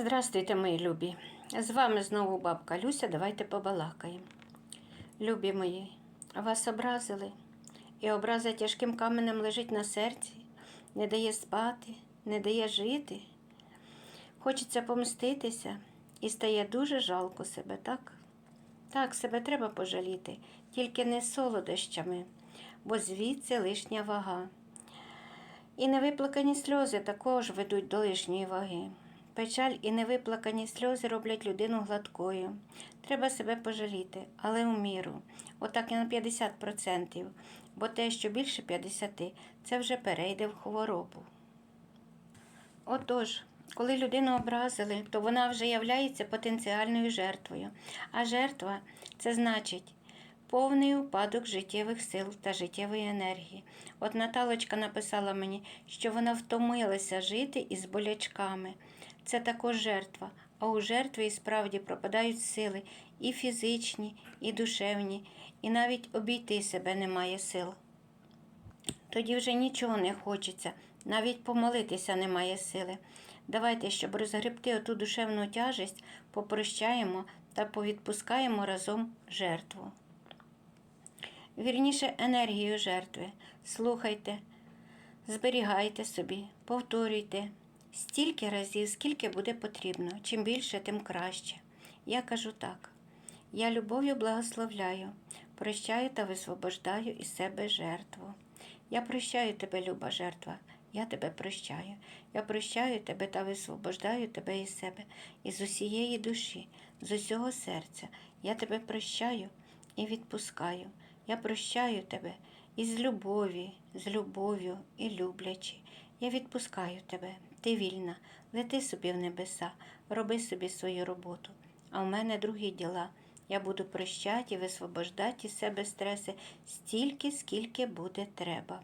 Здравствуйте, мої любі. З вами знову бабка Люся. Давайте побалакаємо. Любі мої, вас образили, і образа тяжким каменем лежить на серці, не дає спати, не дає жити. Хочеться помститися і стає дуже жалко себе, так? Так, себе треба пожаліти, тільки не солодощами, бо звідси лишня вага. І невиплакані сльози також ведуть до лишньої ваги. Печаль і невиплакані сльози роблять людину гладкою. Треба себе пожаліти, але у міру. Отак і на 50%, бо те, що більше 50%, це вже перейде в хворобу. Отож, коли людину образили, то вона вже являється потенціальною жертвою. А жертва це значить повний упадок життєвих сил та життєвої енергії. От Наталочка написала мені, що вона втомилася жити із болячками. Це також жертва. А у жертви і справді пропадають сили і фізичні, і душевні, і навіть обійти себе немає сил. Тоді вже нічого не хочеться, навіть помолитися немає сили. Давайте, щоб розгребти оту душевну тяжесть, попрощаємо та повідпускаємо разом жертву. Вірніше енергію жертви. Слухайте, зберігайте собі, повторюйте стільки разів, скільки буде потрібно. Чим більше, тим краще. Я кажу так. Я любов'ю благословляю, прощаю та висвобождаю із себе жертву. Я прощаю тебе, люба жертва, я тебе прощаю. Я прощаю тебе та висвобождаю тебе із себе, із усієї душі, з усього серця. Я тебе прощаю і відпускаю. Я прощаю тебе із любові, з любов'ю і люблячи. Я відпускаю тебе, ти вільна, лети собі в небеса, роби собі свою роботу. А в мене другі діла. Я буду прощати і висвобождати із себе стреси стільки, скільки буде треба.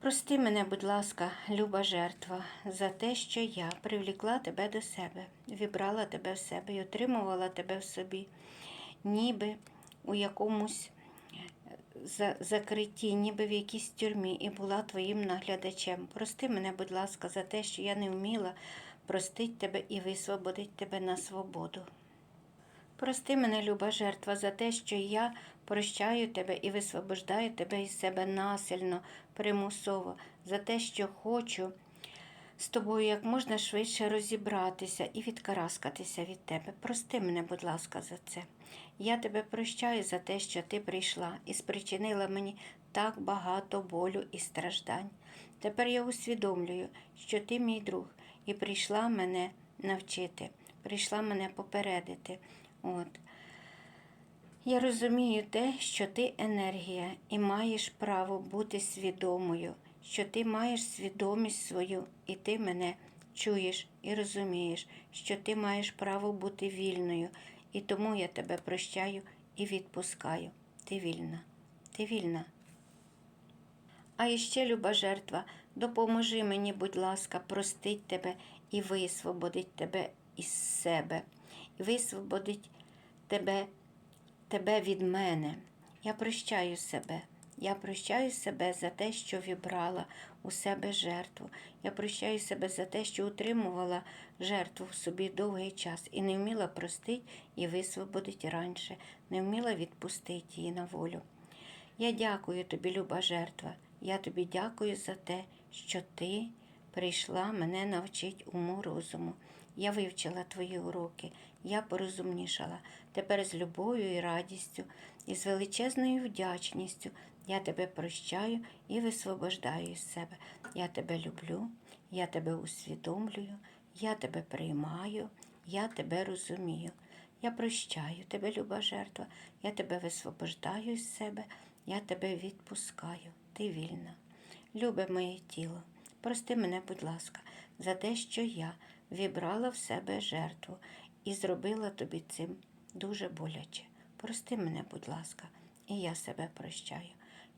Прости мене, будь ласка, люба жертва, за те, що я привлікла тебе до себе, вібрала тебе в себе і отримувала тебе в собі, ніби у якомусь за- закритті, ніби в якійсь тюрмі, і була твоїм наглядачем. Прости мене, будь ласка, за те, що я не вміла простить тебе і висвободить тебе на свободу. Прости мене, люба жертва, за те, що я прощаю тебе і висвобождаю тебе із себе насильно, примусово, за те, що хочу з тобою як можна швидше розібратися і відкараскатися від тебе. Прости мене, будь ласка, за це. Я тебе прощаю за те, що ти прийшла і спричинила мені так багато болю і страждань. Тепер я усвідомлюю, що ти мій друг, і прийшла мене навчити, прийшла мене попередити. От. Я розумію те, що ти енергія і маєш право бути свідомою, що ти маєш свідомість свою, і ти мене чуєш і розумієш, що ти маєш право бути вільною, і тому я тебе прощаю і відпускаю. Ти вільна, ти вільна. А іще, люба жертва, допоможи мені, будь ласка, простить тебе і висвободить тебе із себе, і висвободить тебе, тебе від мене. Я прощаю себе. Я прощаю себе за те, що вібрала у себе жертву. Я прощаю себе за те, що утримувала жертву в собі довгий час і не вміла простити і висвободити раніше, не вміла відпустити її на волю. Я дякую тобі, люба жертва. Я тобі дякую за те, що ти прийшла мене навчить уму розуму. Я вивчила твої уроки, я порозумнішала. Тепер з любов'ю і радістю, і з величезною вдячністю я тебе прощаю і висвобождаю із себе. Я тебе люблю, я тебе усвідомлюю, я тебе приймаю, я тебе розумію. Я прощаю тебе, люба жертва, я тебе висвобождаю із себе, я тебе відпускаю, ти вільна. Любе моє тіло, прости мене, будь ласка, за те, що я вібрала в себе жертву і зробила тобі цим дуже боляче. Прости мене, будь ласка, і я себе прощаю.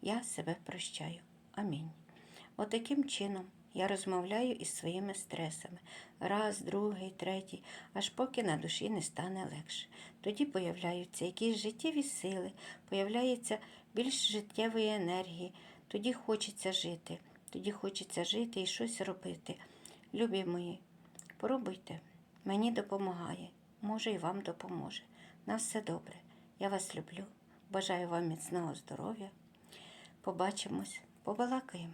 Я себе прощаю. Амінь. Отаким чином я розмовляю із своїми стресами. Раз, другий, третій, аж поки на душі не стане легше. Тоді появляються якісь життєві сили, появляється більш життєвої енергії. Тоді хочеться жити, тоді хочеться жити і щось робити. Любі мої, Пробуйте. Мені допомагає. Може, і вам допоможе. На все добре. Я вас люблю. Бажаю вам міцного здоров'я. Побачимось, побалакаємо.